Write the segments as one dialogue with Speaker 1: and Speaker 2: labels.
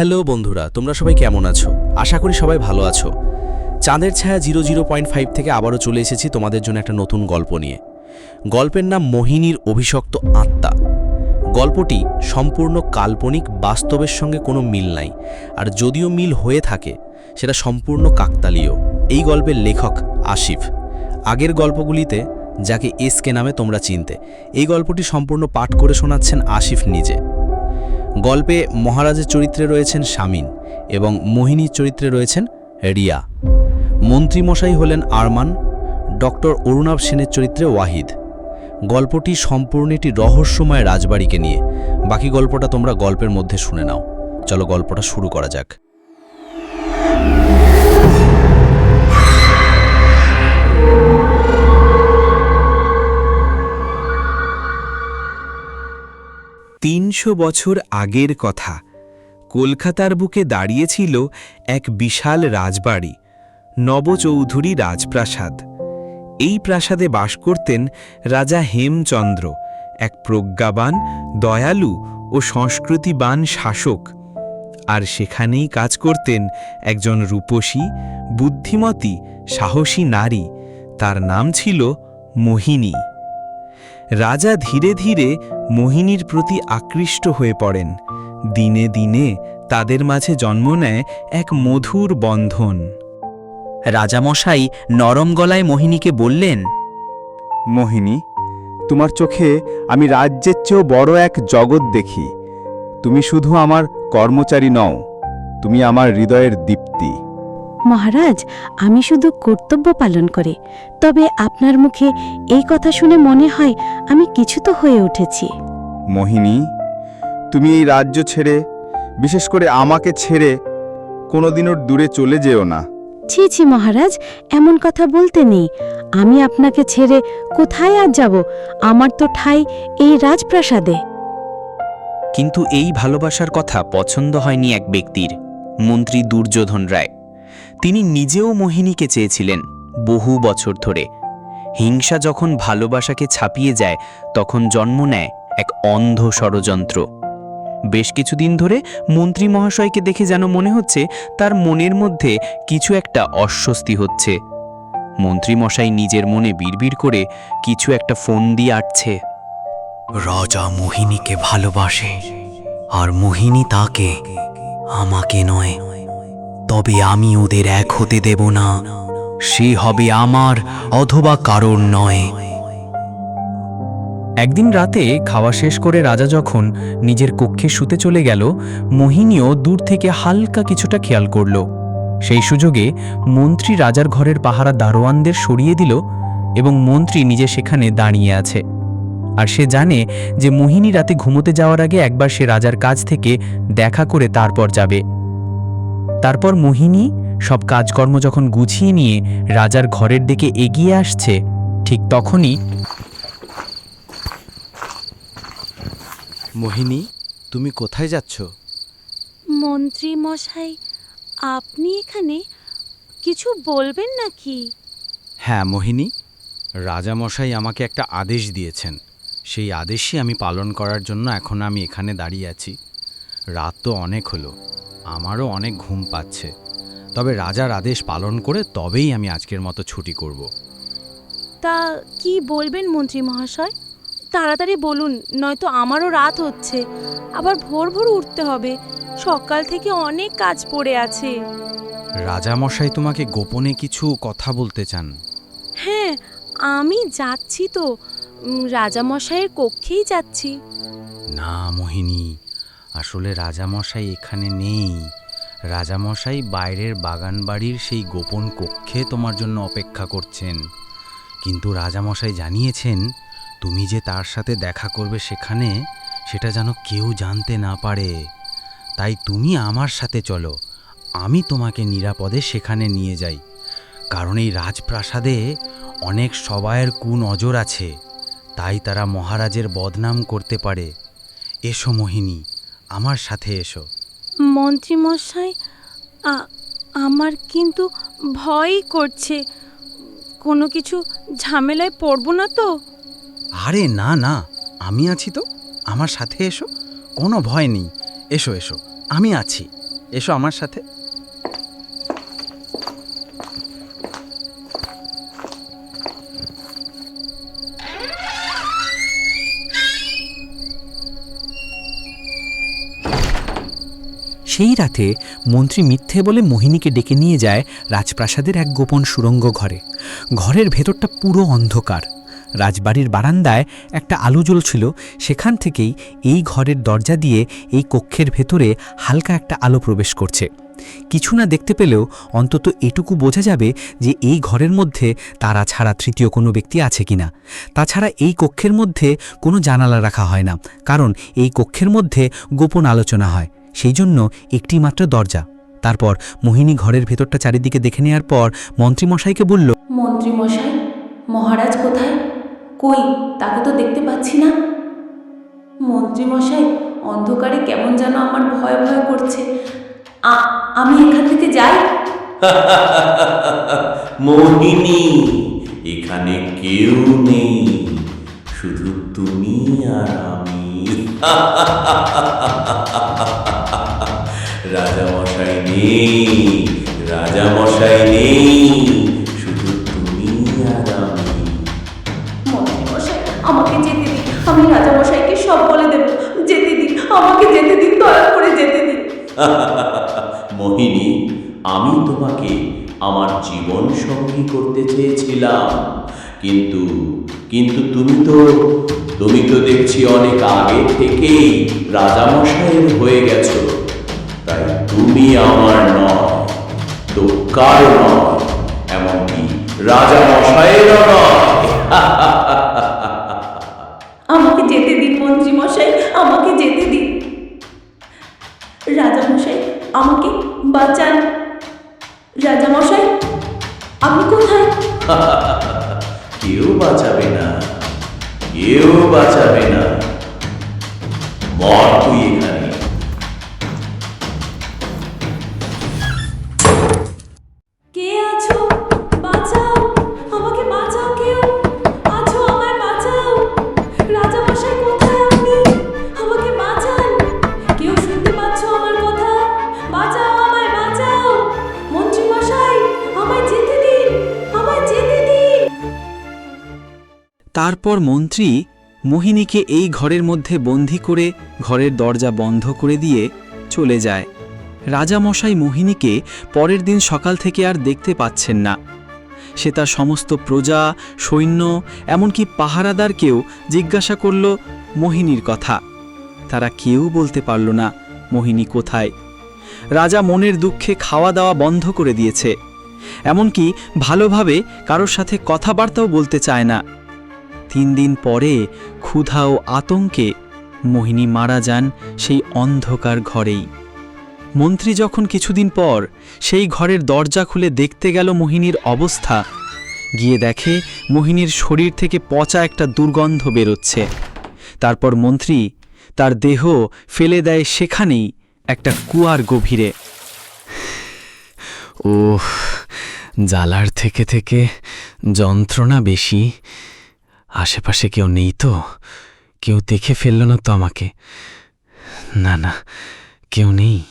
Speaker 1: Hello বন্ধুরা, তোমরা সবাই কেমন আছো? আশা করি সবাই ভালো আছো। চাঁদের ছায়া জিরো জিরো পয়েন্ট ফাইভ থেকে আবারও চলে এসেছি তোমাদের জন্য একটা নতুন গল্প নিয়ে। গল্পের নাম মোহিনীর অভিশক্ত আত্মা। গল্পটি সম্পূর্ণ কাল্পনিক, বাস্তবের সঙ্গে কোনো মিল নাই, আর যদিও মিল হয়ে থাকে, সেটা সম্পূর্ণ কাকতালীয়। এই গল্পের লেখক আসিফ। আগের গল্পগুলিতে, যাকে এসকে নামে তোমরা চিনতে, এই গল্পটি সম্পূর্ণ পাঠ করে শোনাচ্ছেন আসিফ নিজে। গল্পে মহারাজের চরিত্রে রয়েছেন শামিন এবং মোহিনীর চরিত্রে রয়েছেন রিয়া। মন্ত্রীমশাই হলেন আরমান, ডক্টর অরুণাব সেনের চরিত্রে ওয়াহিদ। গল্পটি সম্পূর্ণ একটি রহস্যময় রাজবাড়িকে নিয়ে। বাকি গল্পটা তোমরা গল্পের মধ্যে শুনে নাও। চলো গল্পটা শুরু করা যাক।
Speaker 2: তিনশো বছর আগের কথা। কলকাতার বুকে দাঁড়িয়েছিল এক বিশাল রাজবাড়ি, নবচৌধুরী রাজপ্রাসাদ। এই প্রাসাদে বাস করতেন রাজা হেমচন্দ্র, এক প্রজ্ঞাবান, দয়ালু ও সংস্কৃতিবান শাসক। আর সেখানেই কাজ করতেন একজন রূপসী, বুদ্ধিমতী, সাহসী নারী, তার নাম ছিল মোহিনী। রাজা ধীরে ধীরে মোহিনীর প্রতি আকৃষ্ট হয়ে পড়েন। দিনে দিনে তাদের মাঝে জন্ম নেয় এক মধুর বন্ধন।
Speaker 3: রাজামশাই নরম গলায় মোহিনীকে বললেন,
Speaker 4: মোহিনী, তোমার চোখে আমি রাজ্যের চেয়েও বড় এক জগৎ দেখি। তুমি শুধু আমার কর্মচারী নও, তুমি আমার হৃদয়ের দীপ্তি।
Speaker 5: মহারাজ আমি শুধু কর্তব্য পালন করে। তবে আপনার মুখে এই কথা শুনে মনে হয় আমি কিছু তো হয়ে উঠেছি।
Speaker 4: মোহিনী তুমি এই রাজ্য ছেড়ে বিশেষ করে আমাকে ছেড়ে কোনোদিনও দূরে চলে যেও না।
Speaker 5: ছি ছি মহারাজ এমন কথা বলতে নেই। আমি আপনাকে ছেড়ে কোথায় আর যাব? আমার তো ঠাই এই রাজপ্রাসাদে।
Speaker 3: কিন্তু এই ভালোবাসার কথা পছন্দ হয়নি এক ব্যক্তির মন্ত্রী দুর্যোধন রায়। তিনি নিজেও মোহিনীকে চেয়েছিলেন বহু বছর ধরে। হিংসা যখন ভালোবাসাকে ছাপিয়ে যায়, তখন জন্ম নেয় এক অন্ধ ষড়যন্ত্র। বেশ কিছুদিন ধরে মন্ত্রী মহাশয়কে দেখে যেন মনে হচ্ছে তার মনের মধ্যে কিছু একটা অস্বস্তি হচ্ছে। মন্ত্রী মশাই নিজের মনে বিড়বিড় করে কিছু একটা ফোন দিয়ে আটছে।
Speaker 6: রাজা মোহিনীকে ভালোবাসে, আর মোহিনী তাকে আমাকে নয়। তবে আমি ওদের এক হতে দেব না। সে হবে আমার অথবা কারোর নয়।
Speaker 7: একদিন রাতে খাওয়া শেষ করে রাজা যখন নিজের কক্ষে শুতে চলে গেল, মোহিনীও দূর থেকে হালকা কিছুটা খেয়াল করল। সেই সুযোগে মন্ত্রী রাজার ঘরের পাহারা দারোয়ানদের সরিয়ে দিল এবং মন্ত্রী নিজে সেখানে দাঁড়িয়ে আছে। আর সে জানে যে মোহিনী রাতে ঘুমোতে যাওয়ার আগে একবার সে রাজার কাছ থেকে দেখা করে তারপর যাবে। তারপর মোহিনী সব কাজকর্ম যখন গুছিয়ে নিয়ে রাজার ঘরের দিকে এগিয়ে আসছে ঠিক তখনই
Speaker 1: মোহিনী তুমি কোথায় যাচ্ছ?
Speaker 5: মন্ত্রী মশাই আপনি এখানে কিছু বলবেন নাকি?
Speaker 1: হ্যাঁ মোহিনী রাজামশাই আমাকে একটা আদেশ দিয়েছেন। সেই আদেশই আমি পালন করার জন্য এখন আমি এখানে দাঁড়িয়ে আছি। রাত তো অনেক হলো। আমারও অনেক ঘুম পাচ্ছে। তবে রাজার আদেশ পালন করে তবেই আমি আজকের মতো ছুটি করব।
Speaker 8: তা কি বলবেন মন্ত্রী মহাশয়? তাড়াতাড়ি বলুন নয়তো আমারও রাত হচ্ছে। আবার ভোর ভোর উঠতে হবে। সকাল থেকে অনেক কাজ পড়ে আছে।
Speaker 1: রাজামশাই তোমাকে গোপনে কিছু কথা বলতে চান।
Speaker 8: হ্যাঁ আমি যাচ্ছি তো। রাজামশাইয়ের কক্ষেই যাচ্ছি।
Speaker 1: না মোহিনী। আসলে রাজামশাই এখানে নেই। রাজামশাই বাইরের বাগানবাড়ির সেই গোপন কক্ষে তোমার জন্য অপেক্ষা করছেন। কিন্তু রাজামশাই জানিয়েছেন, তুমি যে তার সাথে দেখা করবে সেখানে, সেটা যেন কেউ জানতে না পারে। তাই তুমি আমার সাথে চলো, আমি তোমাকে নিরাপদে সেখানে নিয়ে যাই। কারণ এই রাজপ্রাসাদে অনেক সবাইয়ের কুনজর আছে, তাই তারা মহারাজের বদনাম করতে পারে। এসো মোহিনী আমার সাথে এসো।
Speaker 8: মন্ত্রীমশাই আমার কিন্তু ভয়ই করছে। কোনো কিছু ঝামেলায় পড়ব না তো?
Speaker 1: আরে না না আমি আছি তো। আমার সাথে এসো কোনো ভয় নেই। এসো এসো আমি আছি।
Speaker 9: এসো আমার সাথে।
Speaker 1: সেই রাতে মন্ত্রী মিথ্যে বলে মোহিনীকে ডেকে নিয়ে যায় রাজপ্রাসাদের এক গোপন সুড়ঙ্গ ঘরে। ঘরের ভেতরটা পুরো অন্ধকার। রাজবাড়ির বারান্দায় একটা আলো জ্বলছিল, সেখান থেকেই এই ঘরের দরজা দিয়ে এই কক্ষের ভেতরে হালকা একটা আলো প্রবেশ করছে। কিছু না দেখতে পেলেও অন্তত এটুকু বোঝা যাবে যে এই ঘরের মধ্যে তারা ছাড়া তৃতীয় কোনো ব্যক্তি আছে কিনা। তাছাড়া এই কক্ষের মধ্যে কোনো জানালা রাখা হয় না, কারণ এই কক্ষের মধ্যে গোপন আলোচনা হয়। সেই জন্য একটি মাত্র দরজা। তারপর মোহিনী ঘরের ভেতরটা চারিদিকে দেখে নেওয়ার পর মন্ত্রীমশাইকে বলল
Speaker 8: মন্ত্রীমশাই মহারাজ কোথায়? কই তাকে তো দেখতে পাচ্ছি না। মন্ত্রীমশাই অন্ধকারে কেমন যেন আমার ভয় ভয় করছে। আমি এখান থেকে যাই।
Speaker 10: মোহিনী এখানে কেউ নেই। শুধু তুমি আর আমি রাজামশাই নেই রাজামশাই নেই শুধু তুমি আর আমি।
Speaker 8: মশাই আমাকে যেতে দিন আমি রাজা মশাইকে সব বলে দেব। যেতে দিন আমাকে যেতে দিন দয়া করে যেতে দিন।
Speaker 10: মোহিনী আমি তোমাকে আমার জীবন সঙ্গী করতে চেয়েছিলাম। কিন্তু কিন্তু তুমি তো তুমি তো দেখছি অনেক আগে থেকেই রাজামশাইয়ের হয়ে গেছ। তাই তুমি আমার নয় তো কার নয় এমনকি রাজামশাইয়েরও নয়।
Speaker 8: আমাকে যেতে দিন মন্ত্রী মশাই আমাকে যেতে দিন। রাজা মশাই আমাকে বাঁচান। রাজা মশাই আপনি কোথায়?
Speaker 10: কেউ বাঁচাবে না। কেউ বাঁচাবে না। মর তুই এখানে।
Speaker 11: তারপর মন্ত্রী মোহিনীকে এই ঘরের মধ্যে বন্দি করে ঘরের দরজা বন্ধ করে দিয়ে চলে যায়। রাজামশাই মোহিনীকে পরের দিন সকাল থেকে আর দেখতে পাচ্ছেন না। সে তার সমস্ত প্রজা, সৈন্য, এমনকি পাহারাদারকেও জিজ্ঞাসা করল মোহিনীর কথা। তারা কেউ বলতে পারল না, মোহিনী কোথায়? রাজা মনের দুঃখে খাওয়া দাওয়া বন্ধ করে দিয়েছে। এমনকি ভালোভাবে কারোর সাথে কথাবার্তাও বলতে চায় না। তিন দিন পরে ক্ষুধা ও আতঙ্কে মোহিনী মারা যান সেই অন্ধকার ঘরেই। মন্ত্রী যখন কিছুদিন পর সেই ঘরের দরজা খুলে দেখতে গেল মোহিনীর অবস্থা, গিয়ে দেখে মোহিনীর শরীর থেকে পচা একটা দুর্গন্ধ বেরোচ্ছে। তারপর মন্ত্রী তার দেহ ফেলে দেয় সেখানেই একটা কুয়ার গভীরে।
Speaker 12: ও জ্বালার থেকে থেকে যন্ত্রণা বেশি। আশেপাশে কেউ নেই তো? কেউ দেখে ফেলল না তো আমাকে? না না, কেউ নেই।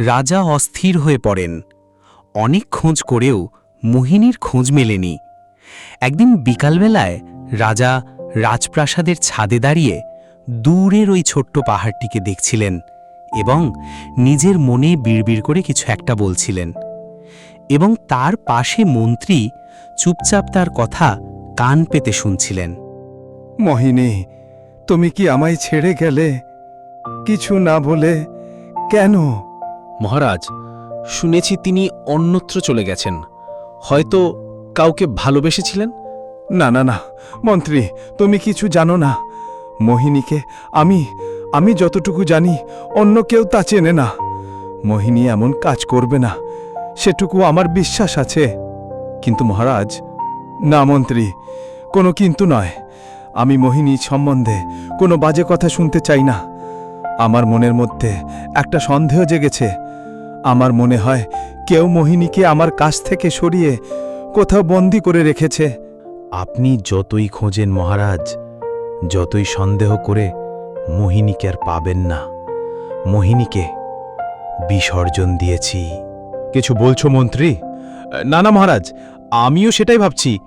Speaker 1: রাজা অস্থির হয়ে পড়েন। অনেক খোঁজ করেও মোহিনীর খোঁজ মেলেনি। একদিন বিকালবেলায় রাজা রাজপ্রাসাদের ছাদে দাঁড়িয়ে দূরের ওই ছোট্ট পাহাড়টিকে দেখছিলেন এবং নিজের মনে বিড়বিড় করে কিছু একটা বলছিলেন। এবং তার পাশে মন্ত্রী চুপচাপ তার কথা কান পেতে শুনছিলেন।
Speaker 4: মোহিনী তুমি কি আমায় ছেড়ে গেলে? কিছু না বলে কেন?
Speaker 12: মহারাজ শুনেছি তিনি অন্যত্র চলে গেছেন। হয়তো কাউকে ভালোবেসেছিলেন?
Speaker 4: না না না মন্ত্রী তুমি কিছু জানো না। মোহিনীকে আমি আমি যতটুকু জানি অন্য কেউ তা চেনে না। মোহিনী এমন কাজ করবে না সেটুকু আমার বিশ্বাস আছে। কিন্তু মহারাজ না মন্ত্রী কোনো কিন্তু নয়। আমি মোহিনী সম্বন্ধে কোনো বাজে কথা শুনতে চাই না। আমার মনের মধ্যে একটা সন্দেহ জেগেছে। আমার মনে হয় কেউ মোহিনীকে আমার কাছ থেকে সরিয়ে কোথাও বন্দি করে রেখেছে।
Speaker 12: আপনি যতই খোঁজেন মহারাজ যতই সন্দেহ করে মোহিনীকে আর পাবেন না। মোহিনীকে
Speaker 13: বিসর্জন দিয়েছি।
Speaker 14: কিছু বলছো মন্ত্রী? না না মহারাজ আমিও সেটাই ভাবছি।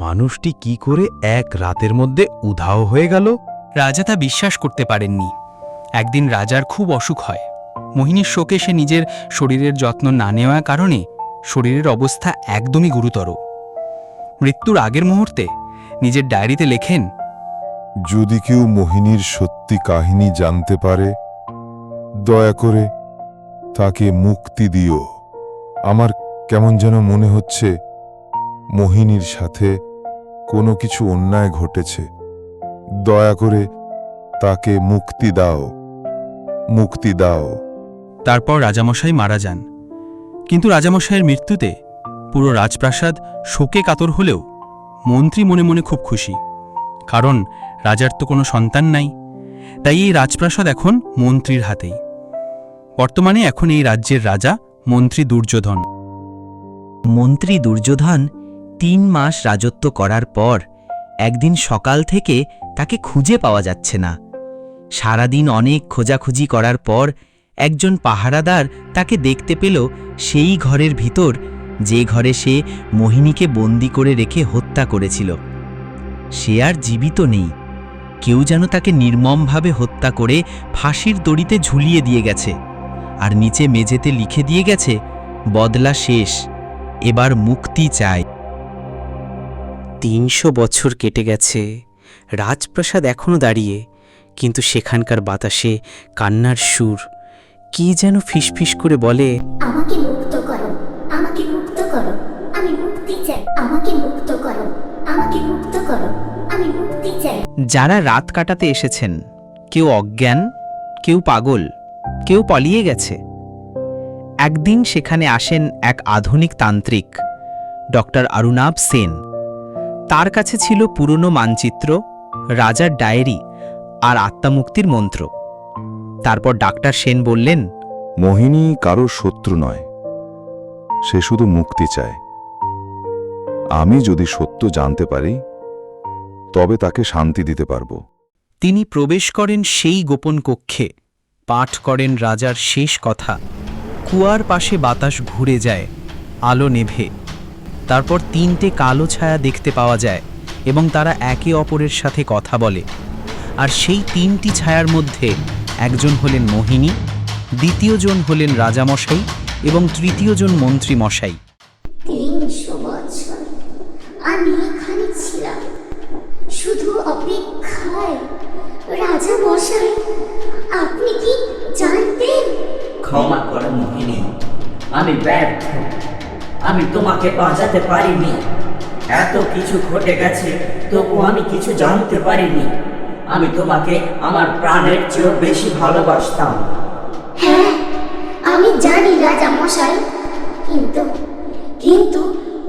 Speaker 14: মানুষটি কি করে এক রাতের মধ্যে উধাও হয়ে গেল?
Speaker 15: রাজা তা বিশ্বাস করতে পারেননি। একদিন রাজার খুব অসুখ হয়। মোহিনীর শোকে সে নিজের শরীরের যত্ন না নেওয়ার কারণে শরীরের অবস্থা একদমই গুরুতর। মৃত্যুর আগের মুহূর্তে নিজের ডায়েরিতে লেখেন
Speaker 16: যদি কেউ মোহিনীর সত্যি কাহিনী জানতে পারে দয়া করে তাকে মুক্তি দিও। আমার কেমন যেন মনে হচ্ছে মোহিনীর সাথে কোনো কিছু অন্যায় ঘটেছে দয়া করে তাকে মুক্তি দাও মুক্তি দাও।
Speaker 15: তারপর রাজামশাই মারা যান। কিন্তু রাজামশাইয়ের মৃত্যুতে পুরো রাজপ্রাসাদ শোকে কাতর হলেও মন্ত্রী মনে মনে খুব খুশি কারণ রাজার তো কোনো সন্তান নাই। তাই এই রাজপ্রাসাদ এখন মন্ত্রীর হাতেই। বর্তমানে এখন এই রাজ্যের রাজা মন্ত্রী দুর্যোধন।
Speaker 1: মন্ত্রী দুর্যোধন তিন মাস রাজত্ব করার পর একদিন সকাল থেকে তাকে খুঁজে পাওয়া যাচ্ছে না। সারাদিন অনেক খোঁজাখুঁজি করার পর একজন পাহারাদার তাকে দেখতে পেল সেই ঘরের ভিতর, যে ঘরে সে মোহিনীকে বন্দি করে রেখে হত্যা করেছিল। সে আর জীবিত নেই। কেউ যেন তাকে নির্মমভাবে হত্যা করে ফাঁসির দড়িতে ঝুলিয়ে দিয়ে গেছে। আর নিচে মেঝেতে লিখে দিয়ে গেছে, বদলা শেষ, এবার মুক্তি চাই। তিনশো বছর কেটে গেছে। রাজপ্রাসাদ এখনও দাঁড়িয়ে কিন্তু সেখানকার বাতাসে কান্নার সুর। কি যেন ফিসফিস করে বলে
Speaker 17: আমাকে মুক্ত করো আমাকে মুক্ত করো আমি মুক্তি চাই আমাকে মুক্ত করো আমাকে মুক্ত করো আমি মুক্তি চাই।
Speaker 1: যারা রাত কাটাতে এসেছেন কেউ অজ্ঞান কেউ পাগল কেউ পলিয়ে গেছে। একদিন সেখানে আসেন এক আধুনিক তান্ত্রিক ডক্টর অরুণাভ সেন। তার কাছে ছিল পুরনো মানচিত্র রাজার ডায়েরি আর আত্মামুক্তির মন্ত্র। তারপর ডাক্তার সেন বললেন
Speaker 16: মোহিনী কারও শত্রু নয় সে শুধু মুক্তি চায়। আমি যদি সত্য জানতে পারি তবে তাকে শান্তি দিতে পারব।
Speaker 1: তিনি প্রবেশ করেন সেই গোপন কক্ষে পাঠ করেন রাজার শেষ কথা। কুয়ার পাশে বাতাস ঘুরে যায় আলো নেভে। তারপর তিনটে কালো ছায়া দেখতে পাওয়া যায় এবং তারা একে অপরের সাথে কথা বলে। আর সেই তিনটি ছায়ার মধ্যে একজন হলেন মোহিনী দ্বিতীয়জন হলেন রাজামশাই এবং তৃতীয়জন মন্ত্রী মশাই
Speaker 17: তিনশো বছর আমি এখানে ছিলাম। শুধু অপেক্ষায় রাজা মশাই আপনি কি জানতেন?
Speaker 18: ক্ষমা করো মোহিনী আমি ব্যর্থ। আমি তোমাকে বাঁচাতে পারিনি। এত কিছু ঘটে গেছে তবু আমি কিছু জানতে পারিনি। আমি তোমাকে আমার প্রাণের চেয়েও বেশি ভালোবাসতাম।
Speaker 17: হ্যাঁ আমি জানি রাজা মশাই কিন্তু কিন্তু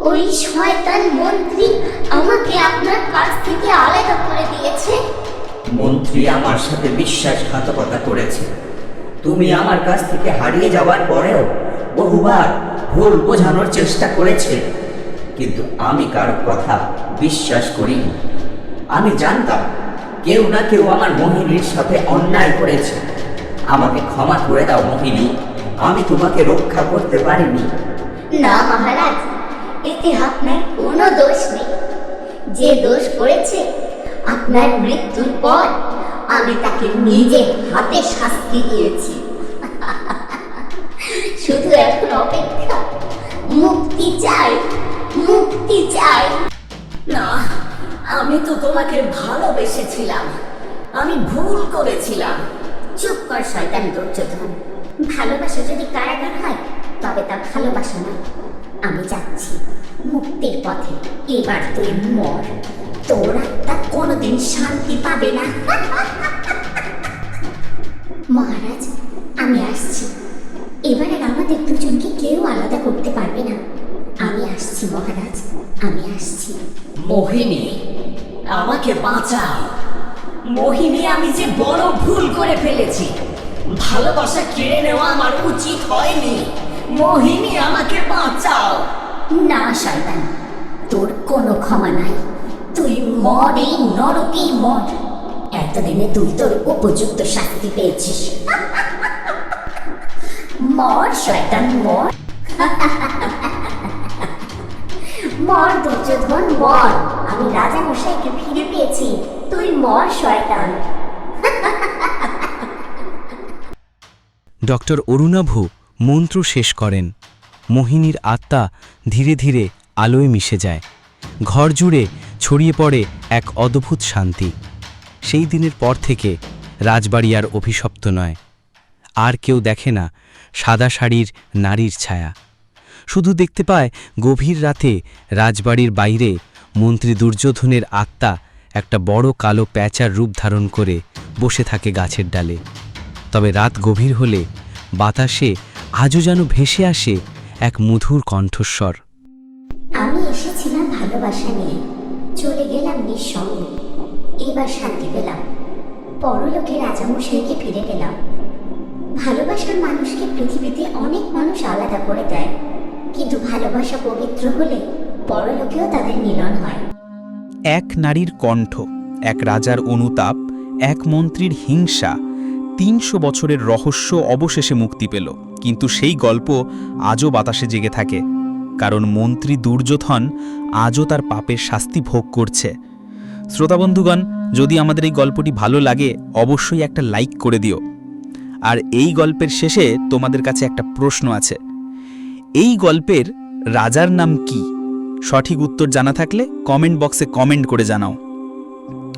Speaker 17: ওই শয়তান মন্ত্রী আমাকে আপনার কাছ থেকে আলাদা করে দিয়েছে।
Speaker 18: মন্ত্রী আমার সাথে বিশ্বাসঘাতকতা করেছে। তুমি আমার কাছ থেকে হারিয়ে যাওয়ার পরেও বহুবার ভুল বোঝানোর চেষ্টা করেছে। কিন্তু আমি কারও কথা বিশ্বাস করিনি আমি জানতাম কেউ না কেউ আমার মোহিনীর সাথে অন্যায় করেছে। আমাকে ক্ষমা করে দাও মোহিনী, আমি তোমাকে রক্ষা করতে পারিনি।
Speaker 17: না মহারাজ, এতে আপনার কোনো দোষ নেই। যে দোষ করেছে আপনার মৃত্যুর পর আমি তাকে নিজে হাতে শাস্তি দিয়েছি। শুধু এখন অপেক্ষা মুক্তি চাই মুক্তি চাই।
Speaker 19: না, আমি তো তোমাকে ভালোবেসেছিলাম। আমি ভুল করেছিলাম।
Speaker 17: চুপ কর, শয়তান দুর্যোধন। ভালোবাসা যদি কারাগার হয়, তবে তা ভালোবাসা না আমি যাচ্ছি মুক্তির পথে। এবার তুই মর। তোর আত্মা কোনোদিন শান্তি পাবে না। মহারাজ, আমি আসছি। মহারাজ আমি আসছি
Speaker 19: মোহিনী আমাকে বাঁচাও। মোহিনী আমি যে বড় ভুল করে ফেলেছি ভালোবাসা কেড়ে নেওয়া আমার উচিত হয়নি। মোহিনী আমাকে বাঁচাও।
Speaker 17: না শয়তান তোর কোনো ক্ষমা নাই। তুই মর এই নরকেই মর। এতদিনে তুই তোর উপযুক্ত শাস্তি পেয়েছিস। মর শয়তান মর। মর, দুর্যোধন, মর। আমি রাজা মশাইকে ফিরে পেয়েছি। তুই মর, শয়তান।
Speaker 1: ডক্টর অরুণাভু মন্ত্র শেষ করেন। মোহিনীর আত্মা ধীরে ধীরে আলোয় মিশে যায়। ঘর জুড়ে ছড়িয়ে পড়ে এক অদ্ভুত শান্তি। সেই দিনের পর থেকে রাজবাড়ি আর অভিশপ্ত নয়। আর কেউ দেখে না সাদা শাড়ির নারীর ছায়া। শুধু দেখতে পায় গভীর রাতে রাজবাড়ির বাইরে মন্ত্রী দুর্যোধনের আত্মা একটা বড় কালো প্যাঁচার রূপ ধারণ করে বসে থাকে গাছের ডালে। তবে রাত গভীর হলে বাতাসে আজও যেন ভেসে আসে এক মধুর কণ্ঠস্বর।
Speaker 17: আমি এসেছিলাম ভালোবাসা নিয়ে। চলে গেলাম নিঃসঙ্গ। এবার শান্তি পেলাম। পরলোকে রাজামশাইকে ফিরে গেলাম ভালোবাসার মানুষকে পৃথিবীতে অনেক মানুষ আলাদা করে দেয়। কিন্তু ভালোবাসা পবিত্র হলে পরলোকেও তাদের মিলন হয়।
Speaker 3: এক নারীর কণ্ঠ, এক রাজার অনুতাপ, এক মন্ত্রীর হিংসা, তিনশো বছরের রহস্য অবশেষে মুক্তি পেল। কিন্তু সেই গল্প আজও বাতাসে জেগে থাকে, কারণ মন্ত্রী দুর্যোধন আজও তার পাপের শাস্তি ভোগ করছে। শ্রোতাবন্ধুগণ যদি আমাদের এই গল্পটি ভালো লাগে, অবশ্যই একটা লাইক করে দিও। আর এই গল্পের শেষে তোমাদের কাছে একটা প্রশ্ন আছে। এই গল্পের রাজার নাম কি? সঠিক উত্তর জানা থাকলে কমেন্ট বক্সে কমেন্ট করে জানাও।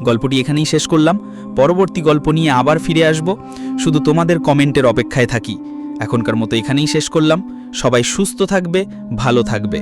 Speaker 3: গল্পটি এখানেই শেষ করলাম। পরবর্তী গল্প নিয়ে আবার ফিরে আসব। শুধু তোমাদের কমেন্টের অপেক্ষায় থাকি। এখনকার মতো এখানেই শেষ করলাম। সবাই সুস্থ থাকবে, ভালো থাকবে।